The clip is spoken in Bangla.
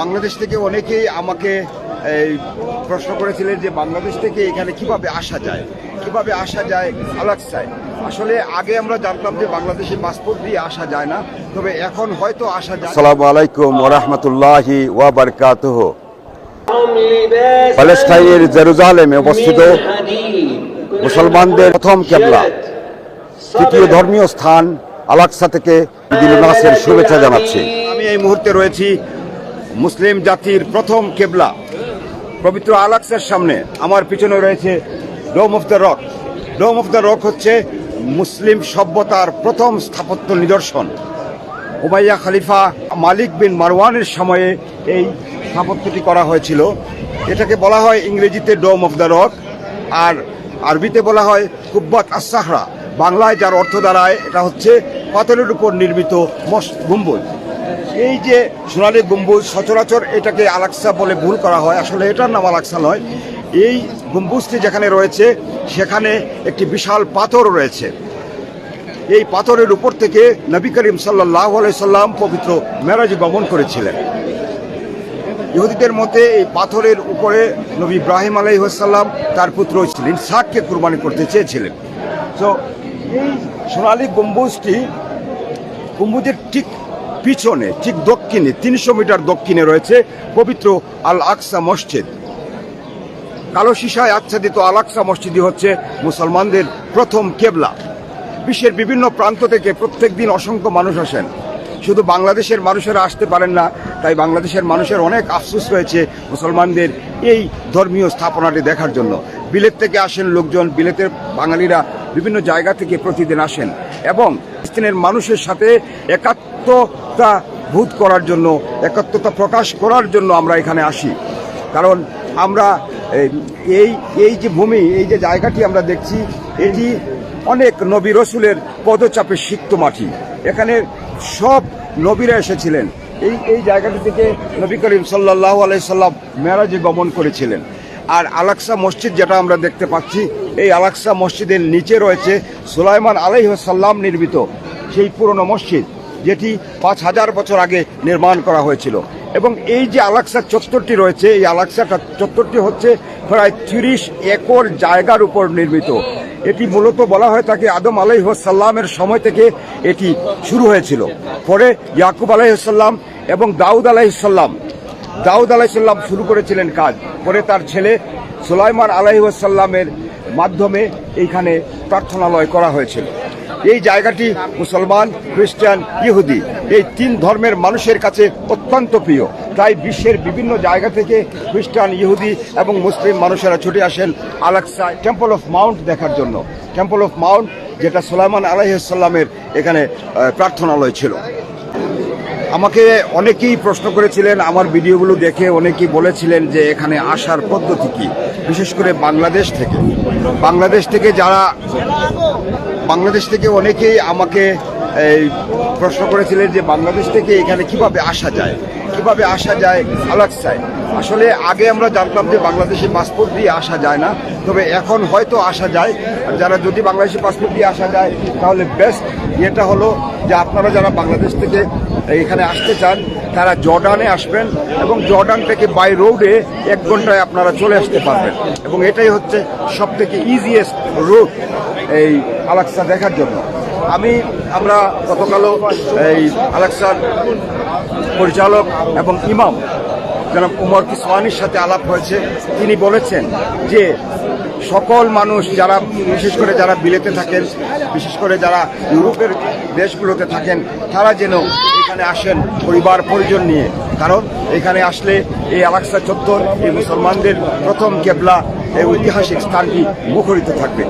বাংলাদেশ থেকে অনেকেই আমাকে এই, প্রশ্ন করেছিলেন যে বাংলাদেশ থেকে এখানে কীভাবে আসা যায়? কীভাবে আসা যায় আলাক্সায়? আসলে আগে আমরা জানতাম যে বাংলাদেশে পাসপোর্ট দিয়ে আসা যায় না তবে এখন হয়তো আসা যায়। আসসালামু আলাইকুম ওরহমতুল্লাহি ওয়াবারকাতুহ প্যালেস্টাইনের জেরুজালেমে অবস্থিত মুসলমানদের প্রথম কেবলা। তৃতীয় ধর্মীয় স্থান আলাক্সা থেকে শুভেচ্ছা জানাচ্ছি। আমি এই মুহূর্তে রয়েছি মুসলিম জাতির প্রথম কেবলা, পবিত্র আলাক্সার সামনে। আমার পিছনে রয়েছে dome of the rock dome of the rock হচ্ছে মুসলিম সভ্যতার প্রথম স্থাপত্য নিদর্শন। উমাইয়া খালিফা মালিক বিন মারওয়ানের সময়ে এই স্থাপত্যটি করা হয়েছিল। এটাকে বলা হয় ইংরেজিতে ডোম অফ দ্য রক আর আরবিতে বলা হয় কুব্বাত আসাহরা বাংলায় যার অর্থ দাঁড়ায়, এটা হচ্ছে পাথরের উপর নির্মিত মস গম্বুজ। এই যে সোনালী গম্বুজ সচরাচর এটাকে আলাক্সা বলে ভুল করা হয়। আসলে এটার নাম আলাক্সা নয়। এই গম্বুজটি যেখানে রয়েছে, সেখানে একটি বিশাল পাথর রয়েছে। এই পাথরের উপর থেকে নবী করিম সাল্লাহ সাল্লাম পবিত্র মেরাজে গমন করেছিলেন। ইহুদিদের মতে এই পাথরের উপরে নবী ইব্রাহিম আলাইসাল্লাম তার পুত্র ছিলেন শাককে কুরবানি করতে চেয়েছিলেন। তো এই সোনালী গম্বুজটি গম্বুজের ঠিক পিছনে, ঠিক দক্ষিণে, তিনশো মিটার দক্ষিণে রয়েছে পবিত্র আল আকসা মসজিদ। কালো সীসায় আচ্ছাদিত আল আকসা মসজিদই হচ্ছে মুসলমানদের প্রথম কেবলা। বিশ্বের বিভিন্ন প্রান্ত থেকে প্রত্যেক দিন অসংখ্য মানুষ আসেন। শুধু বাংলাদেশের মানুষেরা আসতে পারেন না, তাই বাংলাদেশের মানুষের অনেক আফসোস রয়েছে মুসলমানদের এই ধর্মীয় স্থাপনাটি দেখার জন্য। বিলেত থেকে আসেন লোকজন, বিলেতের বাঙালিরা বিভিন্ন জায়গা থেকে প্রতিদিন আসেন। এবং ফিলিস্তিনের মানুষের সাথে একাত্মতা ভূত করার জন্য, একাত্মতা প্রকাশ করার জন্য আমরা এখানে আসি। কারণ আমরা এই এই যে ভূমি, এই যে জায়গাটি আমরা দেখছি, এটি অনেক নবী রসুলের পদচাপে সিক্ত মাটি। এখানে সব নবীরা এসেছিলেন। এই এই জায়গাটি থেকে নবী করিম সাল্লাহ আলাইসাল্লাম মেরাজে গমন করেছিলেন। আর আলাক্সা মসজিদ যেটা আমরা দেখতে পাচ্ছি, এই আলাক্সা মসজিদের নিচে রয়েছে সুলাইমান আলাইসাল্লাম নির্মিত সেই পুরনো মসজিদ। যেটি পাঁচ হাজার বছর আগে নির্মাণ করা হয়েছিল। এবং এই যে আলাক্সা চত্বরটি রয়েছে, এই আলাক্সা চত্বরটি হচ্ছে প্রায় তিরিশ একর জায়গার উপর নির্মিত। এটি মূলত বলা হয় তাকে আদম আলাইসাল্লামের সময় থেকে এটি শুরু হয়েছিল। পরে ইয়াকুব আলাইসাল্লাম এবং দাউদ আলাইসাল্লাম দাউদ আলাইসাল্লাম শুরু করেছিলেন কাজ। পরে তার ছেলে সুলাইমান আলাইসাল্লামের মাধ্যমে এইখানে প্রার্থনালয় করা হয়েছিল। এই জায়গাটি মুসলমান, খ্রিস্টান, ইহুদি, এই তিন ধর্মের মানুষের কাছে অত্যন্ত প্রিয়। তাই বিশ্বের বিভিন্ন জায়গা থেকে খ্রিস্টান, ইহুদি এবং মুসলিম মানুষেরা ছুটে আসেন আলাক্সা টেম্পল অফ মাউন্ট দেখার জন্য। টেম্পল অফ মাউন্ট, যেটা সুলাইমান আলাইসাল্লামের এখানে প্রার্থনালয় ছিল। আমাকে অনেকেই প্রশ্ন করেছিলেন, আমার ভিডিওগুলো দেখে অনেকেই বলেছিলেন যে এখানে আসার পদ্ধতি কী, বিশেষ করে বাংলাদেশ থেকে। বাংলাদেশ থেকে যারা বাংলাদেশ থেকে অনেকেই আমাকে এই প্রশ্ন করেছিলেন যে বাংলাদেশ থেকে এখানে কীভাবে আসা যায়? কীভাবে আসা যায় আলাক্সায়? আসলে আগে আমরা জানতাম যে বাংলাদেশে পাসপোর্ট দিয়ে আসা যায় না। তবে এখন হয়তো আসা যায়। আর যারা যদি বাংলাদেশে পাসপোর্ট দিয়ে আসা যায়, তাহলে বেস্ট ইয়েটা হলো যে আপনারা যারা বাংলাদেশ থেকে এখানে আসতে চান তারা জর্ডানে আসবেন এবং জর্ডান থেকে বাই রোডে এক ঘন্টায় আপনারা চলে আসতে পারবেন। এবং এটাই হচ্ছে সব থেকে ইজিয়েস্ট রুট এই আলাক্সা দেখার জন্য। আমি, আমরা গতকালও এই আলাক্সার পরিচালক এবং ইমাম জনাব উমর কিসওয়ানির সাথে আলাপ হয়েছে। তিনি বলেছেন যে সকল মানুষ যারা, বিশেষ করে যারা বিলেতে থাকেন, বিশেষ করে যারা ইউরোপের দেশগুলোতে থাকেন, তারা যেন এখানে আসেন পরিবার, পরিজন নিয়ে। কারণ এখানে আসলে এই আলাক্সা চত্বর এই মুসলমানদের প্রথম কেবলা, এই ঐতিহাসিক স্থানটি মুখরিত থাকবে।